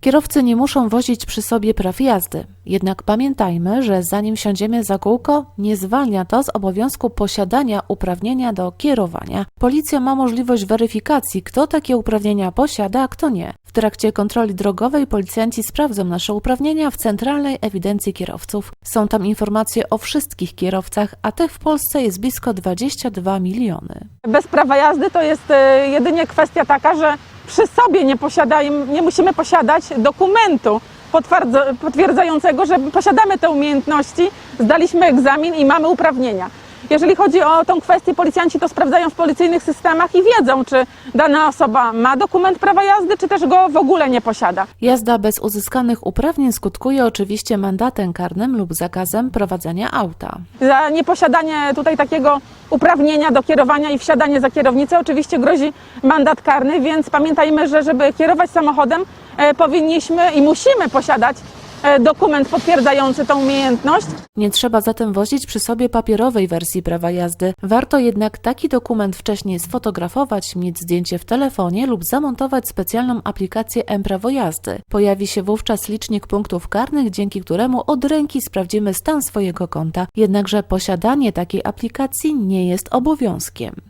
Kierowcy nie muszą wozić przy sobie praw jazdy. Jednak pamiętajmy, że zanim wsiądziemy za kółko, nie zwalnia to z obowiązku posiadania uprawnienia do kierowania. Policja ma możliwość weryfikacji, kto takie uprawnienia posiada, a kto nie. W trakcie kontroli drogowej policjanci sprawdzą nasze uprawnienia w Centralnej Ewidencji Kierowców. Są tam informacje o wszystkich kierowcach, a tych w Polsce jest blisko 22 miliony. Bez prawa jazdy to jest e, jedynie kwestia taka, że przy sobie nie, nie musimy posiadać dokumentu potwierdzającego, że posiadamy te umiejętności, zdaliśmy egzamin i mamy uprawnienia. Jeżeli chodzi o tą kwestię, policjanci to sprawdzają w policyjnych systemach i wiedzą, czy dana osoba ma dokument prawa jazdy, czy też go w ogóle nie posiada. Jazda bez uzyskanych uprawnień skutkuje oczywiście mandatem karnym lub zakazem prowadzenia auta. Za nieposiadanie tutaj takiego uprawnienia do kierowania i wsiadanie za kierownicę oczywiście grozi mandat karny, więc pamiętajmy, że żeby kierować samochodem e, powinniśmy i musimy posiadać dokument potwierdzający tą umiejętność. Nie trzeba zatem wozić przy sobie papierowej wersji prawa jazdy. Warto jednak taki dokument wcześniej sfotografować, mieć zdjęcie w telefonie lub zamontować specjalną aplikację M-Prawo jazdy. Pojawi się wówczas licznik punktów karnych, dzięki któremu od ręki sprawdzimy stan swojego konta. Jednakże posiadanie takiej aplikacji nie jest obowiązkiem.